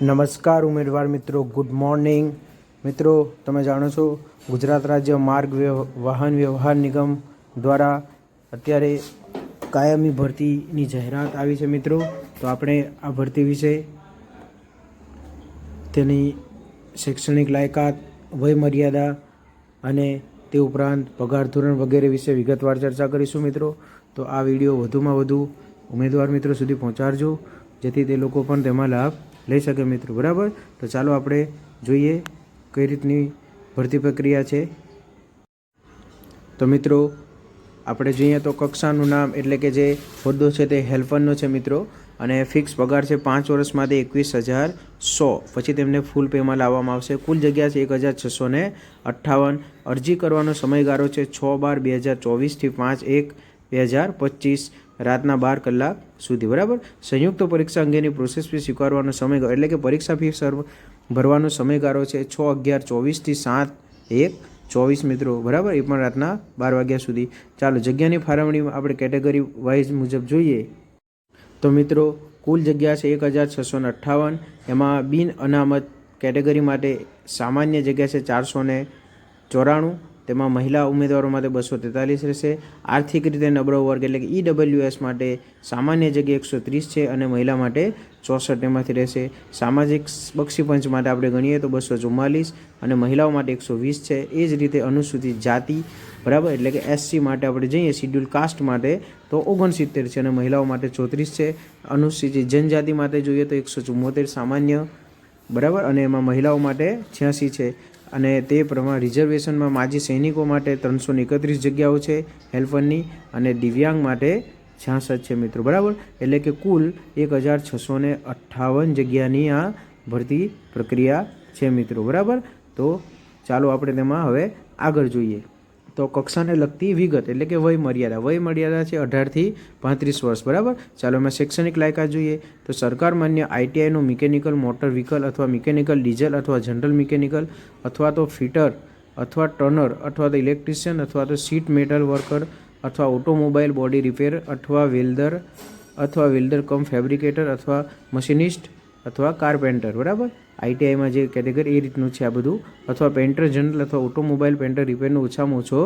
નમસ્કાર ઉમેદવાર મિત્રો ગુડ મોર્નિંગ મિત્રો, તમે જાણો છો, ગુજરાત રાજ્ય માર્ગ વાહન વ્યવહાર નિગમ દ્વારા અત્યારે કાયમી ભરતીની જાહેરાત આવી છે મિત્રો. તો આપણે આ ભરતી વિશે તેની શૈક્ષણિક લાયકાત, વયમર્યાદા અને તે ઉપરાંત પગાર ધોરણ વગેરે વિશે વિગતવાર ચર્ચા કરીશું મિત્રો. તો આ વીડિયો વધુમાં વધુ ઉમેદવાર મિત્રો સુધી પહોંચાડજો, જેથી તે લોકો પણ તેમાં લાભ લઈ શકે મિત્રો, બરાબર? તો ચાલો આપણે જોઈએ કઈ રીતની ભરતી પ્રક્રિયા છે. તો મિત્રો, આપણે જોઈએ તો કક્ષાનું નામ એટલે કે જે હોદ્દો છે તે હેલ્પરનો છે મિત્રો, અને ફિક્સ પગાર છે પાંચ વર્ષ માટે એકવીસ હજાર સો. પછી તેમને ફૂલ પેમાં લાવવામાં આવશે. કુલ જગ્યા છે એક હજાર છસો ને અઠ્ઠાવન. અરજી કરવાનો સમયગાળો છે છ બાર બે હજાર ચોવીસથી પાંચ એક બે હજાર પચીસ. રાતના બાર કલાક સુધી, બરાબર? સંયુક્ત પરીક્ષા અંગેની પ્રોસેસ ફી સ્વીકારવાનો સમય એટલે કે પરીક્ષા ફી સર્વ ભરવાનો સમયગાળો છે છ અગિયાર ચોવીસથી સાત એક ચોવીસ મિત્રો, બરાબર? એ પણ રાતના બાર વાગ્યા સુધી. ચાલો, જગ્યાની ફાળવણીમાં આપણે કેટેગરી વાઇઝ મુજબ જોઈએ. તો મિત્રો, કુલ જગ્યા છે એક હજાર છસો અઠ્ઠાવન. એમાં બિન અનામત કેટેગરી માટે સામાન્ય જગ્યા છે ચારસો ચોરાણું. તેમાં મહિલા ઉમેદવારો માટે બસો તેતાલીસ રહેશે. આર્થિક રીતે નબળો વર્ગ એટલે કે ઈડબ્લ્યુએસ માટે સામાન્ય જગ્યા એકસો ત્રીસ છે અને મહિલા માટે ચોસઠ એમાંથી રહેશે. સામાજિક બક્ષીપંચ માટે આપણે ગણીએ તો બસો ચુમ્માલીસ અને મહિલાઓ માટે એકસો વીસ છે. એ જ રીતે અનુસૂચિત જાતિ, બરાબર? એટલે કે એસસી માટે આપણે જઈએ, શિડ્યુલ કાસ્ટ માટે તો ઓગણસિત્તેર છે અને મહિલાઓ માટે ચોત્રીસ છે. અનુસૂચિત જનજાતિ માટે જોઈએ તો એકસો ચુમ્મોતેર સામાન્ય, બરાબર? અને એમાં મહિલાઓ માટે છ્યાસી છે. અને તે પ્રમાણે રિઝર્વેશનમાં માજી સૈનિકો માટે ત્રણસો એકત્રીસ જગ્યાઓ છે હેલ્પરની અને દિવ્યાંગ માટે છ્યાસઠ છે મિત્રો. બરાબર? એટલે કે કુલ એક હજાર છસો અઠ્ઠાવન જગ્યાની આ ભરતી પ્રક્રિયા છે મિત્રો. બરાબર? તો ચાલો આપણે તેમાં હવે આગળ જોઈએ. તો કક્ષાને લગતી વિગત એટલે કે વય મર્યાદા. વય મર્યાદા છે અઢારથી પાંત્રીસ વર્ષ, બરાબર? ચાલો અમે શૈક્ષણિક લાયકાત જોઈએ. તો સરકાર માન્ય આઈટીઆઈનું મિકેનિકલ મોટર વ્હીકલ અથવા મિકેનિકલ ડીઝલ અથવા જનરલ મિકેનિકલ અથવા તો ફિટર અથવા ટર્નર અથવા તો ઇલેક્ટ્રિશિયન અથવા તો સીટ મેટલ વર્કર અથવા ઓટોમોબાઈલ બોડી રિપેર અથવા વેલ્ડર અથવા વેલ્ડર કમ ફેબ્રિકેટર અથવા મશીનિસ્ટ અથવા કારપેન્ટર, બરાબર? આઈટીઆઈમાં જે કેટેગરી એ રીતનું છે આ બધું, અથવા પેન્ટર જનરલ અથવા ઓટોમોબાઈલ પેન્ટર રિપેરનો ઓછામાં ઓછો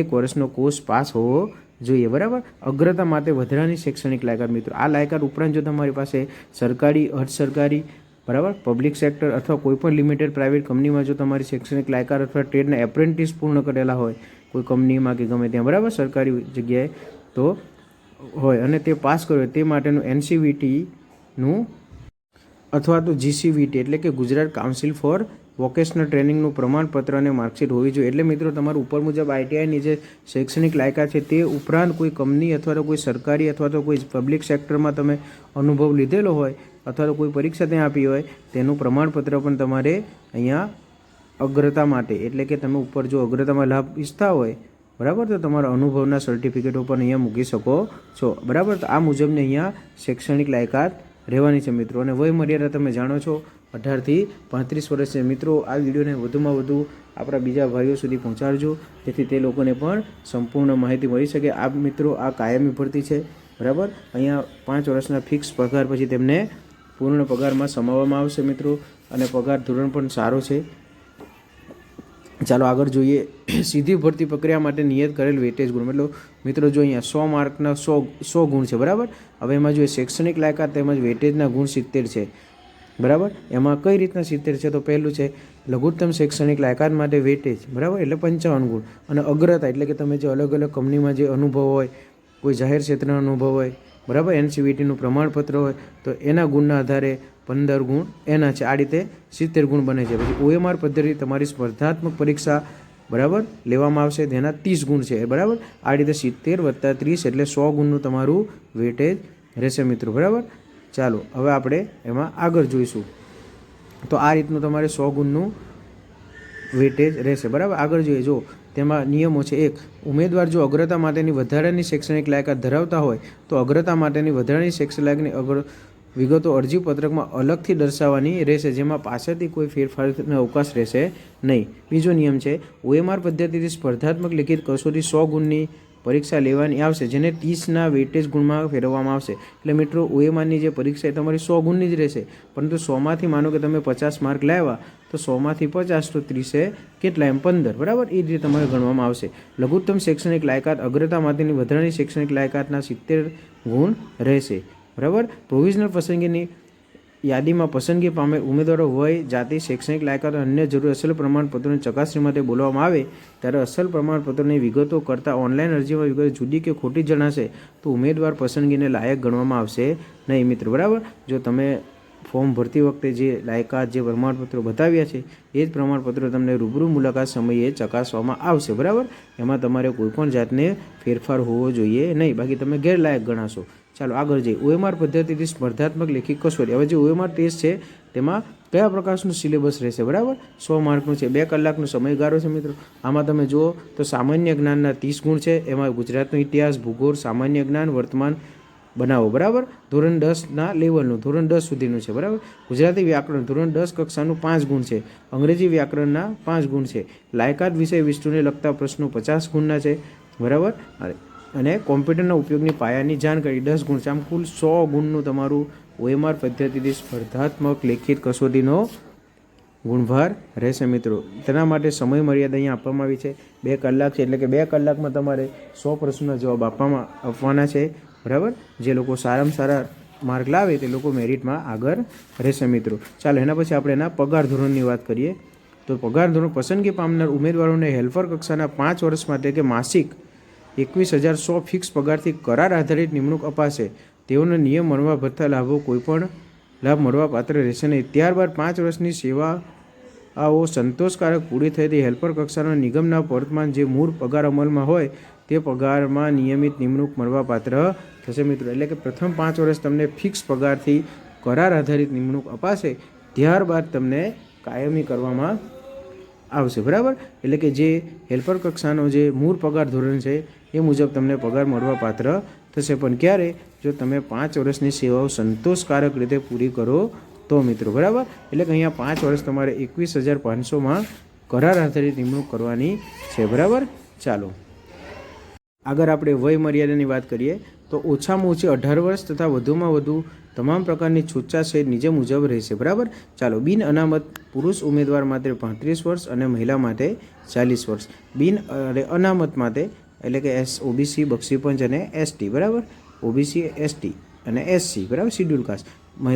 એક વર્ષનો કોર્સ પાસ હોવો જોઈએ, બરાબર? અગ્રતા માટે વધારાની શૈક્ષણિક લાયકાત, મિત્રો. આ લાયકાત ઉપરાંત જો તમારી પાસે સરકારી, અર્ધ સરકારી, બરાબર? પબ્લિક સેક્ટર અથવા કોઈપણ લિમિટેડ પ્રાઇવેટ કંપનીમાં જો તમારી શૈક્ષણિક લાયકાત અથવા ટ્રેડના એપ્રેન્ટિસ પૂર્ણ કરેલા હોય, કોઈ કંપનીમાં કે ગમે ત્યાં, બરાબર? સરકારી જગ્યાએ તો હોય અને તે પાસ કર્યો તે માટેનું એનસીવીટીનું અથવા તો જીસીવીટી એટલે કે ગુજરાત કાઉન્સિલ ફોર વોકેશનલ ટ્રેનિંગનું પ્રમાણપત્ર અને માર્કશીટ હોવી જોઈએ. એટલે મિત્રો, તમારું ઉપર મુજબ આઈટીઆઈની જે શૈક્ષણિક લાયકાત છે, તે ઉપરાંત કોઈ કંપની અથવા તો કોઈ સરકારી અથવા તો કોઈ પબ્લિક સેક્ટરમાં તમે અનુભવ લીધેલો હોય અથવા તો કોઈ પરીક્ષા ત્યાં આપી હોય, તેનું પ્રમાણપત્ર પણ તમારે અહીંયા અગ્રતા માટે, એટલે કે તમે ઉપર જો અગ્રતામાં લાભ ઈચ્છતા હોય, બરાબર, તો તમારા અનુભવના સર્ટિફિકેટો પણ અહીંયા મૂકી શકો છો. બરાબર, તો આ મુજબની અહીંયા શૈક્ષણિક લાયકાત રહેવાની છે મિત્રો. અને વય મર્યાદા તમે જાણો છો અઢારથી પાંત્રીસ વર્ષ છે. મિત્રો, આ વિડીયોને વધુમાં વધુ આપણા બીજા ભાઈઓ સુધી પહોંચાડજો. જેથી તે લોકોને પણ સંપૂર્ણ માહિતી મળી શકે. આ મિત્રો, આ કાયમી ભરતી છે. બરાબર? અહીંયા પાંચ વર્ષના ફિક્સ પગાર પછી તેમને પૂર્ણ પગારમાં સમાવવામાં આવશે મિત્રો. અને પગાર ધોરણ પણ સારો છે. ચાલો આગળ જોઈએ. સીધી ભરતી પ્રક્રિયા માટે નિયત કરેલ વેટેજ ગુણ. મતલબ મિત્રો જો અહીંયા સો માર્કના સો સો ગુણ છે, બરાબર? હવે એમાં જોઈએ શૈક્ષણિક લાયકાત તેમજ વેટેજના ગુણ સિત્તેર છે. બરાબર? એમાં કઈ રીતના સિત્તેર છે તો પહેલું છે લઘુત્તમ શૈક્ષણિક લાયકાત માટે વેટેજ બરાબર? એટલે પંચાવન ગુણ. અને અગ્રતા, એટલે કે તમે જે અલગ અલગ કંપનીમાં જે અનુભવ હોય, કોઈ જાહેર ક્ષેત્રનો અનુભવ હોય, બરાબર? એનસીવીટીનું પ્રમાણપત્ર હોય, તો એના ગુણના આધારે પંદર ગુણ, એના છે. આ રીતે સિત્તેર ગુણ બને છે. પછી ઓએમઆર પદ્ધતિ તમારી સ્પર્ધાત્મક પરીક્ષા બરાબર લેવામાં આવશે. તેના ત્રીસ ગુણ છે. બરાબર? આ રીતે સિત્તેર વત્તા ત્રીસ એટલે સો ગુણનું તમારું વેટેજ રહેશે મિત્રો. બરાબર? ચાલો, હવે આપણે એમાં આગળ જોઈશું. તો આ રીતનું તમારે સો ગુણનું વેટેજ રહેશે. બરાબર? આગળ જોઈએ. જો, તેમાં નિયમો છે. એક, ઉમેદવાર જો અગ્રતા માટેની વધારાની શૈક્ષણિક લાયકાત ધરાવતા હોય, તો અગ્રતા માટેની વધારાની શૈક્ષણિક લાયકની અગ્ર વિગતો અરજી પત્રકમાં અલગથી દર્શાવવાની રહેશે, જેમાં પાછળથી કોઈ ફેરફારનો અવકાશ રહેશે નહીં. બીજો નિયમ છે, ઓએમઆર પદ્ધતિથી સ્પર્ધાત્મક લિખિત કસોટી સો ગુણની પરીક્ષા લેવાની આવશે, જેને ત્રીસના વેટેજ ગુણમાં ફેરવવામાં આવશે. એટલે મિત્રો, ઓએમઆરની જે પરીક્ષા એ તમારી સો ગુણની જ રહેશે. પરંતુ સોમાંથી માનો કે તમે પચાસ માર્ક લાવ્યા, તો સોમાંથી પચાસ તો ત્રીસે કેટલા એમ પંદર, બરાબર? એ રીતે તમારે ગણવામાં આવશે. લઘુત્તમ શૈક્ષણિક લાયકાત અગ્રતા માટેની વધારાની શૈક્ષણિક લાયકાતના સિત્તેર ગુણ રહેશે. બરાબર? પ્રોવિઝનલ પસંદગીની યાદીમાં પસંદગી પામેલ ઉમેદવારો વય જાતિ, શૈક્ષણિક લાયકાત અને અન્ય જરૂરી અસલ પ્રમાણપત્રોની ચકાસણી માટે બોલવામાં આવે ત્યારે અસલ પ્રમાણપત્રોની વિગતો કરતાં ઓનલાઈન અરજીમાં વિગતો જુદી કે ખોટી જણાશે તો ઉમેદવાર પસંદગીને લાયક ગણવામાં આવશે નહીં મિત્રો, બરાબર? જો તમે ફોર્મ ભરતી વખતે જે લાયકાત, જે પ્રમાણપત્રો બતાવ્યા છે, એ જ પ્રમાણપત્રો તમને રૂબરૂ મુલાકાત સમયે ચકાસવામાં આવશે, બરાબર? એમાં તમારે કોઈપણ જાતને ફેરફાર હોવો જોઈએ નહીં, બાકી તમે ગેરલાયક ગણાશો. ચાલો આગળ જઈએ. ઓએમઆર પદ્ધતિથી સ્પર્ધાત્મક લેખિત કસોટી. હવે જે ઓએમઆર ટેસ્ટ છે, તેમાં કયા પ્રકારનું સિલેબસ રહેશે? બરાબર? સો માર્કનું છે, બે કલાકનો સમયગાળો છે મિત્રો. આમાં તમે જુઓ તો સામાન્ય જ્ઞાનના ત્રીસ ગુણ છે, એમાં ગુજરાતનો ઇતિહાસ, ભૂગોળ, સામાન્ય જ્ઞાન, વર્તમાન બનાવો. બરાબર? ધોરણ દસના લેવલનું, ધોરણ દસ સુધીનું છે. બરાબર? ગુજરાતી વ્યાકરણ, ધોરણ દસ કક્ષાનું પાંચ ગુણ છે. અંગ્રેજી વ્યાકરણના પાંચ ગુણ છે. લાયકાત વિષય વિષ્ણુને લગતા પ્રશ્નો પચાસ ગુણના છે. બરાબર? અને કોમ્પ્યુટરના ઉપયોગની પાયાની જાણકારી દસ ગુણ છે આમ કુલ સો ગુણનું તમારું ઓએમઆર પદ્ધતિથી સ્પર્ધાત્મક લેખિત કસોટીનો ગુણભાર રહેશે મિત્રો. તેના માટે સમય મર્યાદા અહીંયા આપવામાં આવી છે. બે કલાક છે એટલે કે બે કલાકમાં તમારે સો પ્રશ્નોના જવાબ આપવામાં આપવાના છે. બરાબર? જે લોકો સારામાં સારા માર્ક લાવે તે લોકો મેરિટમાં આગળ રહેશે મિત્રો. ચાલો, એના પછી આપણે એના પગાર ધોરણની વાત કરીએ. તો પગાર ધોરણ પસંદગી પામનાર ઉમેદવારોને હેલ્પર કક્ષાના પાંચ વર્ષ માટે કે માસિક એકવીસ હજાર સો ફિક્સ પગારથી કરાર આધારિત નિમણૂક અપાશે. તેઓને નિયમ મળવા ભથ્થા લાભો કોઈપણ લાભ મળવા પાત્ર રહેશે નહીં. ત્યારબાદ પાંચ વર્ષની સેવા આઓ સંતોષકારક પૂરી થઈ તે હેલ્પર કક્ષાના નિગમના વર્તમાન જે મૂળ પગાર અમલમાં હોય તે પગારમાં નિયમિત નિમણૂક મળવાપાત્ર થશે મિત્રો. એટલે કે પ્રથમ પાંચ વર્ષ તમને ફિક્સ પગારથી કરાર આધારિત નિમણૂક અપાશે. ત્યારબાદ તમને કાયમી કરવામાં આવશે. બરાબર? એટલે કે જે હેલ્પર કક્ષાનો જે મૂળ પગાર ધોરણ છે એ મુજબ તમને પગાર મળવા પાત્ર થશે. પણ ક્યારે? જો તમે પાંચ વર્ષની સેવાઓ સંતોષકારક રીતે પૂરી કરો તો મિત્રો, બરાબર? એટલે કે અહીંયા પાંચ વર્ષ તમારે એકવીસ હજાર પાંચસોમાં કરાર આધારિત નિમણૂક કરવાની છે, બરાબર? ચાલો. આગળ આપણે વય મર્યાદાની વાત કરીએ, તો ઓછામાં ઓછી અઢાર વર્ષ તથા વધુમાં વધુ તમામ પ્રકારની છૂટછાટ સહિત નીચે મુજબ રહેશે, બરાબર? ચાલો, બિન અનામત પુરુષ ઉમેદવાર માટે પાંત્રીસ વર્ષ અને મહિલા માટે ચાલીસ વર્ષ. બિન અનામત માટે એટલે કે એસ, ઓબીસી બક્ષીપંચ અને એસટી, બરાબર? ઓબીસી, એસટી અને એસસી, બરાબર? Schedule caste.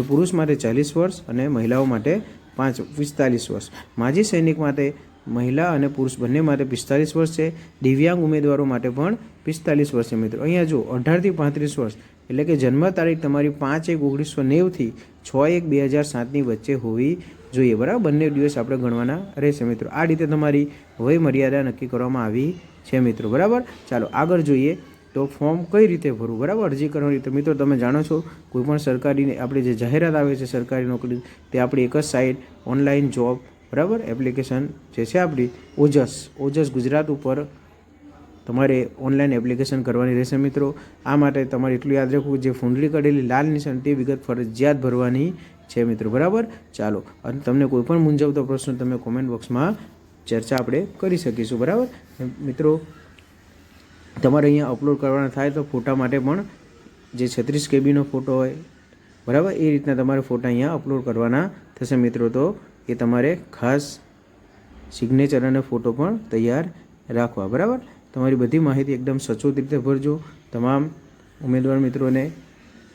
પુરુષ માટે ચાલીસ વર્ષ અને મહિલાઓ માટે પાંચ, પિસ્તાલીસ વર્ષ. માજી સૈનિક માટે મહિલા અને પુરુષ બંને માટે પિસ્તાલીસ વર્ષ છે. દિવ્યાંગ ઉમેદવારો માટે પણ પિસ્તાલીસ વર્ષ છે મિત્રો. અહીંયા જો અઢારથી પાંત્રીસ વર્ષ. એટલે કે જન્મ તારીખ તમારી પાંચ એક ઓગણીસો નેવથી છ એક બે હજાર સાતની વચ્ચે હોવી જોઈએ. બરાબર? બંને દિવસ આપણે ગણવાના રહેશે મિત્રો. આ રીતે તમારી વય મર્યાદા નક્કી કરવામાં આવી છે મિત્રો. બરાબર? ચાલો, આગળ જોઈએ તો ફોર્મ કઈ રીતે ભરવું? બરાબર? અરજી કરવાની રીતે. મિત્રો, તમે જાણો છો કોઈપણ સરકારી આપણી જે જાહેરાત આવે છે, સરકારી નોકરી, તે આપણી એક જ સાઇટ ઓનલાઈન જોબ. બરાબર? એપ્લિકેશન જે છે આપણી, ઓજસ. ઓજસ ગુજરાત ઉપર તમારે ઓનલાઈન એપ્લિકેશન કરવાની રહેશે મિત્રો. આ માટે તમારે એટલું યાદ રાખવું જે ફૂંડલી કરેલી લાલ નિશાન તે વિગત ફરજિયાત ભરવાની છે મિત્રો, બરાબર? ચાલો, અને તમને કોઈ પણ મૂંઝવતો પ્રશ્ન તમે કોમેન્ટ બોક્સમાં ચર્ચા આપણે કરી શકીશું, બરાબર? મિત્રો, તમારે અહીંયા અપલોડ કરવાના થાય તો ફોટા માટે પણ જે છત્રીસ કેબીનો ફોટો હોય, બરાબર? એ રીતના તમારે ફોટા અહીંયા અપલોડ કરવાના થશે મિત્રો, તો એ તમારે ખાસ સિગ્નેચર અને ફોટો પણ તૈયાર રાખવા, બરાબર? તમારી બધી માહિતી એકદમ સચોટ રીતે ભરજો. તમામ ઉમેદવાર મિત્રોને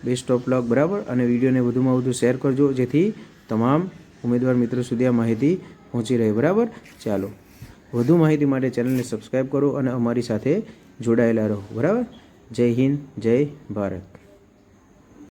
બેસ્ટ ઓફ લક બરાબર? અને વિડીયોને વધુમાં વધુ શેર કરજો, જેથી તમામ ઉમેદવાર મિત્રો સુધી આ માહિતી પહોંચી રહે, બરાબર? ચાલો, વધુ માહિતી માટે ચેનલને સબસ્ક્રાઈબ કરો અને અમારી સાથે જોડાયેલા રહો, બરાબર? જય હિન્દ, જય ભારત.